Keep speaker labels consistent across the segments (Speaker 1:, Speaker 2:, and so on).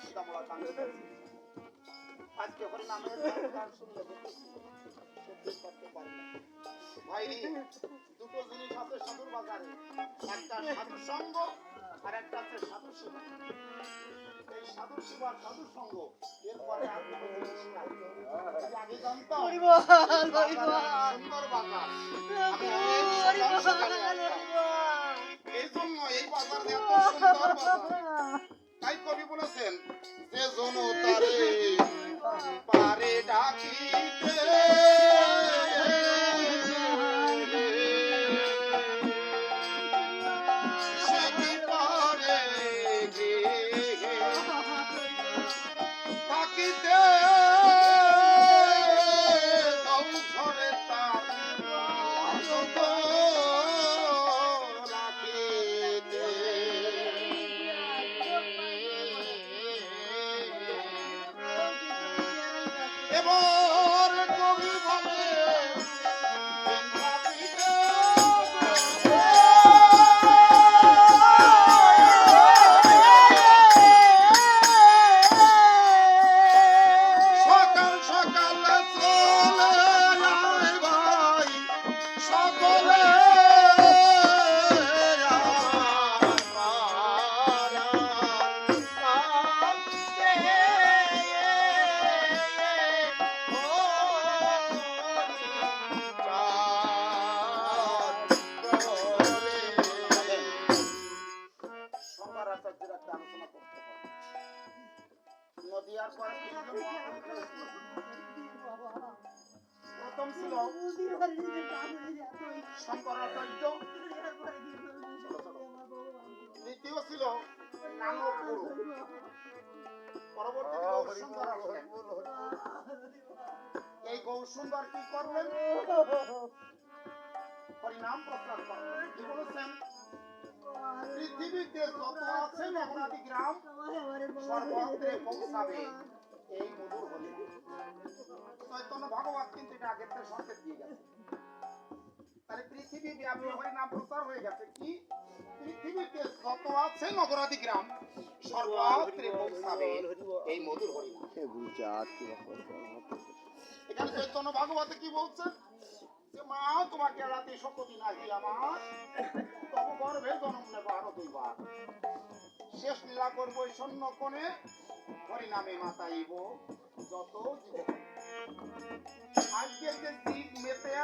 Speaker 1: সীতামলা কান্দে আজকে হরিনামের গান শুনলে সহ্য করতে পারি ভাই দুটো জিনিস আছে সাধুর বাজারে একটা সাধুর সঙ্গ আর একটা আছে সাধুর সেবা এই সাধুর সেবা সাধুর সঙ্গ এরপরে আর কোনো জিনিস নাই আগে জানতাম। সুন্দর বাজার। এই জন্য এই বাজার এত সুন্দর বাজার তাই কবি বলেছেন এবার আসলেন এই গৌরসুন্দর কি করলেন হরিনাম প্রচার করলেন কি বলেছেন? পৃথিবীতে যত আছে নগরাদি গ্রাম সর্বত্রে পৌঁছাবে এই মধুর হরিনাম চৈতন্য ভগবত কিন্তু এটা আগের থেকে সংকেত দিয়ে গেছে। তাহলে পৃথিবী ব্যাপী হরিনাম প্রচার হয়ে গেছে কি? পৃথিবীতে যত আছে নগরাদি গ্রাম সর্বত্রে পৌঁছাবে এই মধুর হরিনাম। এখানে চৈতন্য ভাগবতে কি বলছে? যে মা তোমাকে এড়াতে শপথি নাহি আমার তব গর্ভে জন্ম নেব আরও দুইবার। শেষ লীলা করব এই শূন্য কোণে। হরিনামে মাতাইব যত জীব আজকে যে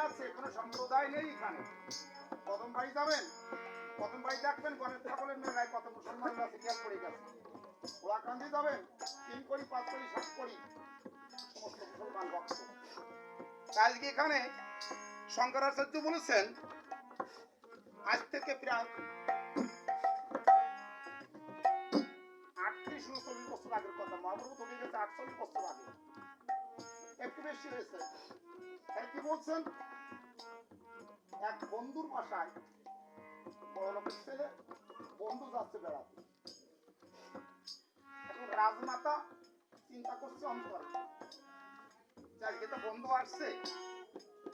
Speaker 1: আছে কোনো সম্প্রদায় নেই এখানে কদম বাড়ি যাবেন বাড়ি দেখবেন গণেশ ঠাকুরের মেলায় কত আছে পড়ে গেছে ওলাকান্দি যাবেন তিন করি পাঁচ করি সাত করি আজকে এখানে শঙ্করাচার্য বলেছেন আজ থেকে প্রায় আটত্রিশ উনচল্লিশ বছর আগের কথা। মহাপ্রভু চলে গেছে আটচল্লিশ বছর আগে। একটু বেশি হয়েছে। কি বলছেন, এক বন্ধুর বাসায় বড় লোকের ছেলে বন্ধু যাচ্ছে বেড়াতে। এখন রাজমাতা চিন্তা করছে অন্তর। যে আজকে তো বন্ধু আসছে।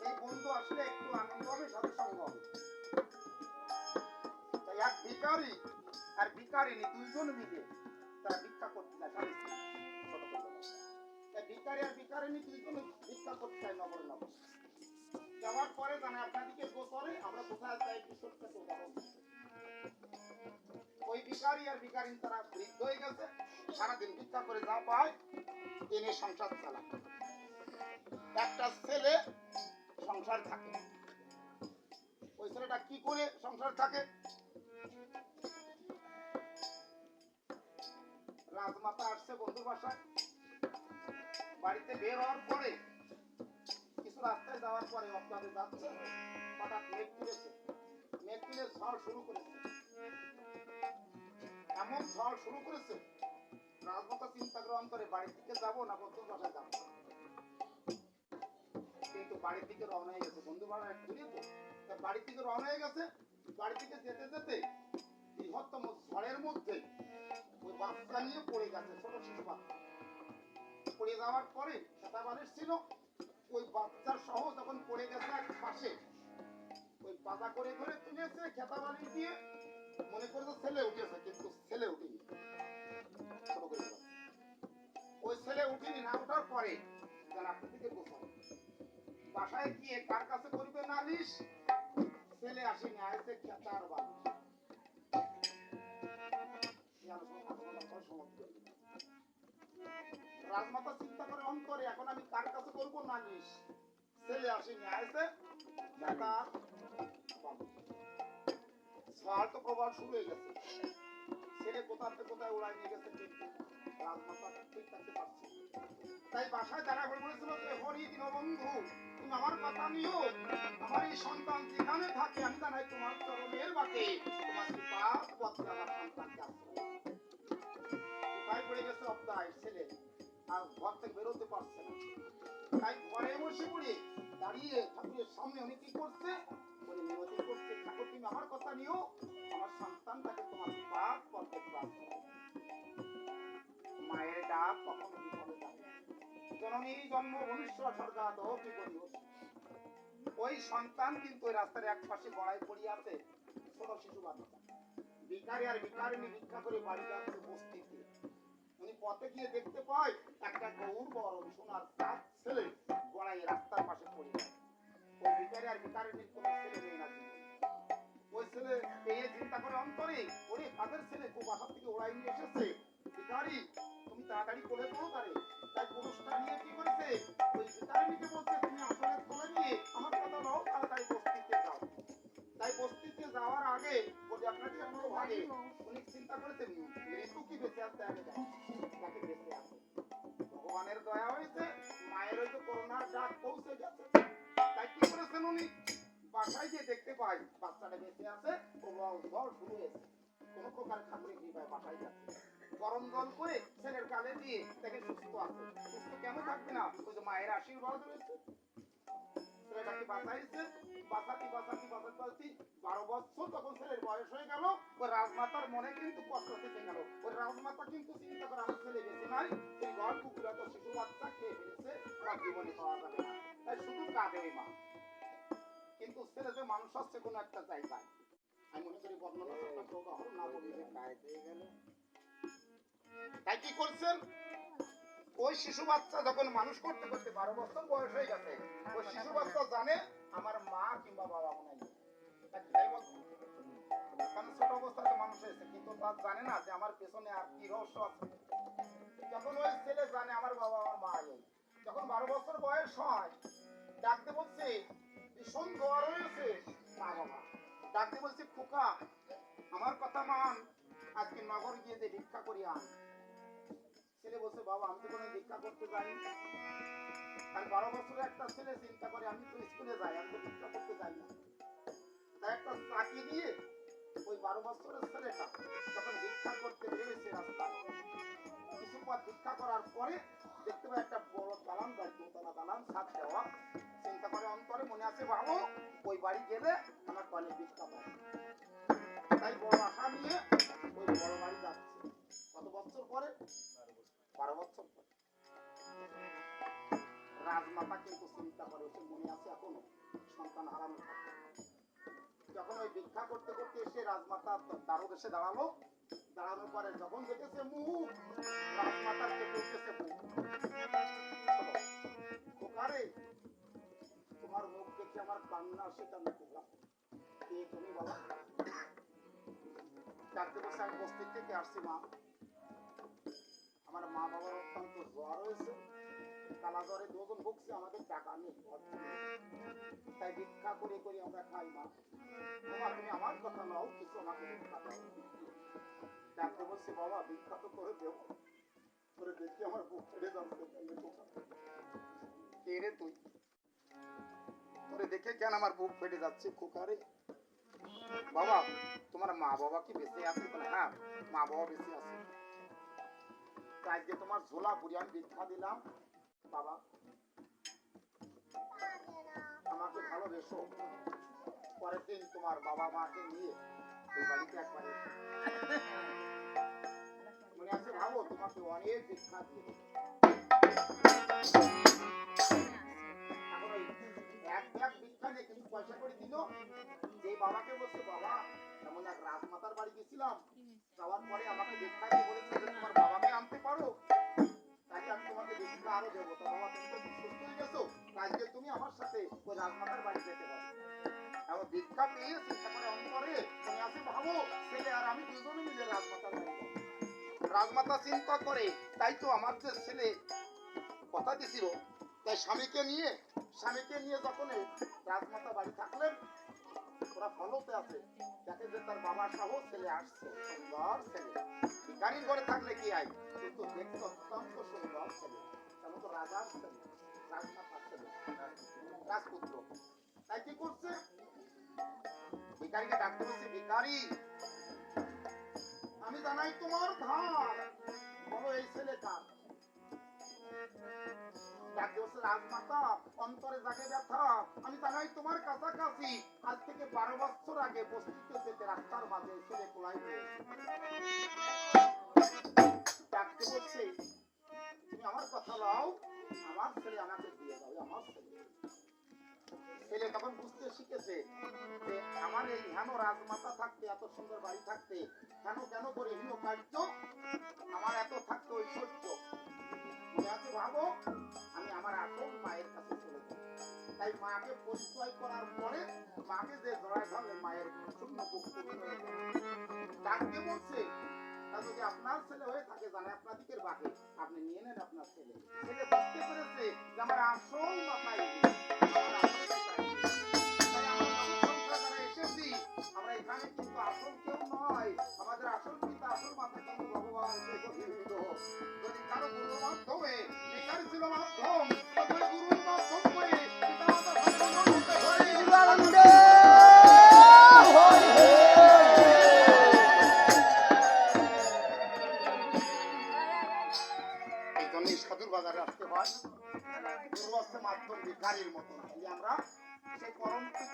Speaker 1: এই বন্ধু আসলে একটু আনন্দ হবে সাথে সঙ্গ হবে। এক ভিকারি আর ভিকারিনী দুইজন মিলে তারা ভিক্ষা করতে যায় ভিকারি আর ভিকারিনী দুইজন ভিক্ষা করতে যায় নগর নগর যাওয়ার পরে জানে আপনাদেরকে গোসরে আমরা কোথায় যাই ছোট্ট উদাহরণ ওই ভিকারি আর ভিকারিন তারা বৃদ্ধ হয়ে গেছে। সারাদিন ভিক্ষা করে যা পায় এনে সংসার চালায়। একটা ছেলে সংসার থাকে। ওই ছেলেটা কি করে সংসার থাকে? রাজমাতা আসছে বন্ধুর বাসায়। বাড়িতে বের হওয়ার পরে, কিছু রাস্তায় যাওয়ার পরে অপরাধে যাচ্ছে, হঠাৎ মেঘ তুলেছে। মেঘ তুলে ঝড় শুরু করেছে। এমন ঝড় শুরু করেছে, রাজমাতা চিন্তা গ্রহণ করে বাড়ির দিকে যাব না বন্ধুর বাসায় যাব। কিন্তু বাড়ির দিকে রওনা হয়ে গেছে। বন্ধু বাড়া ঘুরে তো বাড়ির দিকে রওনা হয়ে গেছে। বাড়ি থেকে যেতে যেতে বৃহত্তম ঝড়ের মধ্যে ওই বাচ্চা নিয়ে পড়ে গেছে, ছোট শিশু বাচ্চা। পড়ে যাওয়ার পরে সেটা মানুষ ছিল, ওই বাচ্চার সহ যখন পড়ে গেছে এক পাশে, ওই বাজা করে ধরে তুলেছে, খেতা বাড়ি দিয়ে মনে করে ছেলে উঠেছে, কিন্তু ছেলে উঠেনি বলো। ওই ছেলে উঠেনি না, ওঠার পরে বাসায় গিয়ে কার কাছে করবে নালিশ রাজমাতা চিন্তা করে অন্তরে এখন আমি কার কাছে করব নালিশ? ছেলে আসেনি আইসে খেতার ঝড় তো প্রবল শুরু হয়ে গেছে। ছেলে কোথা কোথায় উড়াই নিয়ে গেছে রাজমাতা ঠিক থাকতে পারছে। তাই বাসায় তারা করে বলেছিল যে, হরি দীনবন্ধু, তুমি আমার কথা নিও। আমার এই সন্তান যেখানে থাকে, আমি জানাই তোমার চরণের বাটে। তোমার কৃপা পথে আমার সন্তানকে আশ্রয় কোথায় পড়ে গেছে অবদায় ছেলে। ওই সন্তান কিন্তু রাস্তার এক পাশে গড়াই পড়িয়ে আছে ছোট শিশু বাচ্চা ভিখারি আর ভিখারিনী ভিক্ষা করে বাড়ি যাচ্ছে বস্তিতে। উনি পথে গিয়ে দেখতে পায় একটা গৌর বড় সোনার সাত ছেলে গড়াই রাস্তার পাশে পড়ে যায়। ওই ভিখারি আর ভিখারিনীর কোনো ছেলে নেই না ওই ছেলে পেয়ে চিন্তা করে, অন্তরে, ওরে তাদের ছেলে? বাসা থেকে ওড়াই নিয়ে এসেছে। ভিখারি, তুমি তাড়াতাড়ি কোলে করো তারে। তাই পুরুষটা নিয়ে কি করেছে? ওই ভিখারিনীকে বলছে, তুমি আসলে কোলে নিয়ে আমার কথা নাও তাড়াতাড়ি বস্তিতে যাও। তাই বস্তিতে যাওয়ার আগে বলে, আপনাকে এখনও ভাগে? উনি চিন্তা করেছে মৃত্যু কি বেঁচে আসতে আগে যায় তাকে বেঁচে আছে। ভগবানের দয়া হয়েছে, মায়ের হয়তো করোনার ডাক পৌঁছে গেছে। তাই কি করেছেন উনি? বাসায় গিয়ে দেখতে পাই, বাচ্চাটা বেঁচে আছে প্রবল ঝড় শুরু হয়েছে কোনো প্রকার ঠাকুরের কৃপায় বাসায় যাচ্ছে গরম জল করে ছেলের গালে দিয়ে তাকে সুস্থ আছে। সুস্থ কেন থাকবে না? ওই যে মায়ের আশীর্বাদ রয়েছে। ছেলেটাকে বাঁচাইছে, বাঁচাতি বাঁচাতি বাঁচাতি বাঁচাতি বারো বছর তখন ছেলের বয়স হয়ে গেল। ওই রাজমাতার মনে কিন্তু কষ্ট থেকে গেল। ওই রাজমাতা কিন্তু চিন্তা করে আমার ছেলে বেঁচে নাই। সেই ঘর কুকুরা তো শিশু বাচ্চা খেয়ে ফেলেছে তার জীবনে পাওয়া যাবে না। তাই শুধু কাঁদে মা। কিন্তু ছেলে যে মানুষ হচ্ছে কোনো একটা জায়গায়। আমি মনে করি বর্ণনা না বলি যে গেল। তাই কি করছেন? ওই শিশু বাচ্চা যখন মানুষ করতে করতে বারো বছর বয়স হয়ে গেছে ওই শিশু বাচ্চা জানে আমার মা কিংবা বাবা মনে। কারণ ছোট অবস্থাতে মানুষ হয়েছে কিন্তু তার জানে না যে আমার পেছনে আর কি রহস্য আছে। যখন ওই ছেলে জানে আমার বাবা আমার মা এই যখন বারো বছর বয়স হয় ডাকতে বলছে ভীষণ দোয়া রয়েছে মা বাবা। ডাকতে বলছে খোকা আমার কথা মান আজকে নগর গিয়ে যে ভিক্ষা করিয়া আন। ছেলে বলছে, বাবা, আমি তো কোনো ভিক্ষা করতে যাই আর বারো বছরের একটা ছেলে চিন্তা করে, আমি তো স্কুলে যাই, আমি তো ভিক্ষা করতে যাই না তাই একটা চাকরি দিয়ে ওই বারো বছরের ছেলেটা যখন ভিক্ষা করতে বেরিয়েছে রাস্তায়, কিছু পথ ভিক্ষা করার পরে দেখতে পাই একটা বড় দালান বাড়ি দোতলা দালান, ছাদ দেওয়া। চিন্তা করে অন্তরে মনে আছে ভালো ওই বাড়ি গেলে আমার কলে ভিক্ষা পাবো তাই বড় আশা নিয়ে ওই বড় বাড়ি যাচ্ছে। কত বছর পরে রাজমাতা কিন্তু চিন্তা করে সে মনে আছে এখনও, সন্তান হারানো যখন ওই ভিক্ষা করতে করতে এসে রাজমাতা দারুদ এসে দাঁড়াল, দাঁড়ানোর পরে যখন দেখেছে মুখ, রাজমাতার উঠেছে মুখ খোকারে, তোমার মুখ দেখে আমার কান্না আসে কান্না খোকা কে তুমি বাবা ডাকতে বসে আমি বস্তি থেকে আসছি, মা। আমার মা বাবার অত্যন্ত জ্বর হয়েছে। কালা জ্বরে দুজন ভুগছে, আমাদের টাকা নেই তাই ভিক্ষা করে করে আমরা খাই মা। বাবা, তুমি আমার কথা নাও, কিছু আমাকে ভিক্ষা দাও। ডাক্তার বলছে, বাবা, ভিক্ষা তো করে দেবো। করে দেখি আমার বুক ফেটে যাচ্ছে। কে রে তুই? তোরে দেখে কেন আমার বুক ফেটে যাচ্ছে, খোকারে? বাবা, তোমার মা বাবা কি বেঁচে আছে বলে? হ্যাঁ মা বাবা বেঁচে আছে। তোমার ঝোলা পুরি আমি ভিক্ষা দিলাম। বাবা, আমাকে ভালোবেসো। পরের দিন তোমার বাবা মাকে নিয়ে এই বাড়িতে একবারে মনে আছে ভাবো, তোমাকে অনেক ভিক্ষা দিয়ে এক কিছু পয়সা করে যে বাবাকে বলছে, বাবা, এমন এক রাজমাতার বাড়ি গেছিলাম। যাওয়ার পরে আমাকে ভিক্ষা বলেছে তোমার পারো? আমি তোমাকে ভিক্ষা আরও দেবো। তুমি আমার সাথে ওই রাজমাতার বাড়ি যেতে পারো। রাজমাতা চিন্তা করে, তাই তো আমার যে ছেলে কথা দিছিল। তাই স্বামীকে নিয়ে স্বামীকে নিয়ে যখন রাজমাতা বাড়ি থাকলেন ওরা ফলতে আছে। দেখে যে তার বাবা সহ ছেলে আসছে, সুন্দর ছেলে। ভিখারির ঘরে থাকলে কি আয়? কিন্তু দেখতে অত্যন্ত সুন্দর ছেলে। তেমন তো রাজার ছেলে রাজপুত্র। তাই কি করছে? ভিখারিকে ডাকতে বলছে, ভিখারি, আমি জানাই তোমার ধার বলো, এই ছেলে কার? আমি জানাই তোমার কাছাকাছি। আজ থেকে বারো বছর আগে বস্তিতে যেতে রাস্তার মাঝে ছেলে কোলাই তুমি আমার কথা লাও আমার ছেলে আমাকে দিয়ে দাও আমার ছেলে। তখন বুঝতে শিখেছে যে আমার এই হেন রাজমাতা থাকতে, এত সুন্দর বাড়ি থাকতে, কেন কেন করে হীন কার্য আমার এত থাকতে ঐশ্বর্য। ভাবো মাকে পরিচয় করার পরে মাকে যে জড়ায় ধরলে মায়ের যায়। ডাকতে বলছে যদি আপনার ছেলে হয়ে থাকে জানে আপনার দিকের বাকি। আপনি নিয়ে নেন আপনার ছেলে। ছেলে বুঝতে পেরেছে যে আমার আসল মাথায়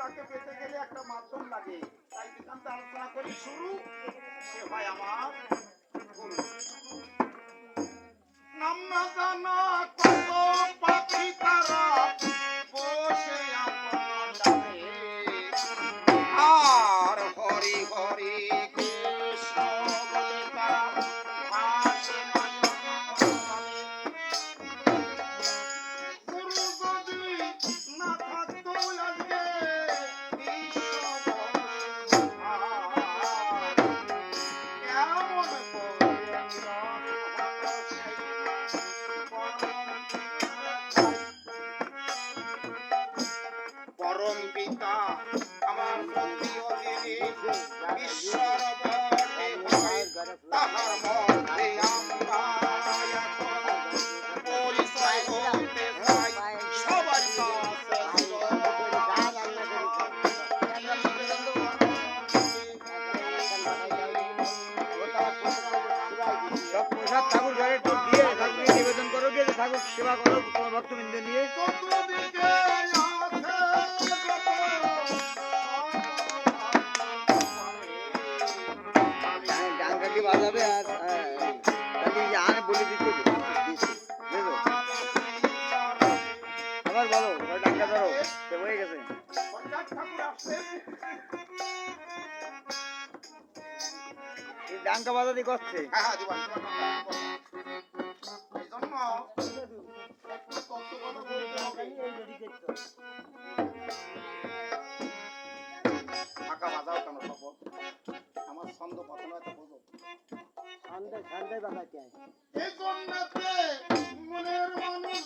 Speaker 1: পিতাকে পেতে গেলে একটা মাধ্যম লাগে। তাই এখানটা আলোচনা করি শুরু। সে হয় আমার নাম না জানা বাজাও কেন বাবু? আমার ছন্দ কত নয় তা বোঝো। এই জন্যতে মনের মানুষ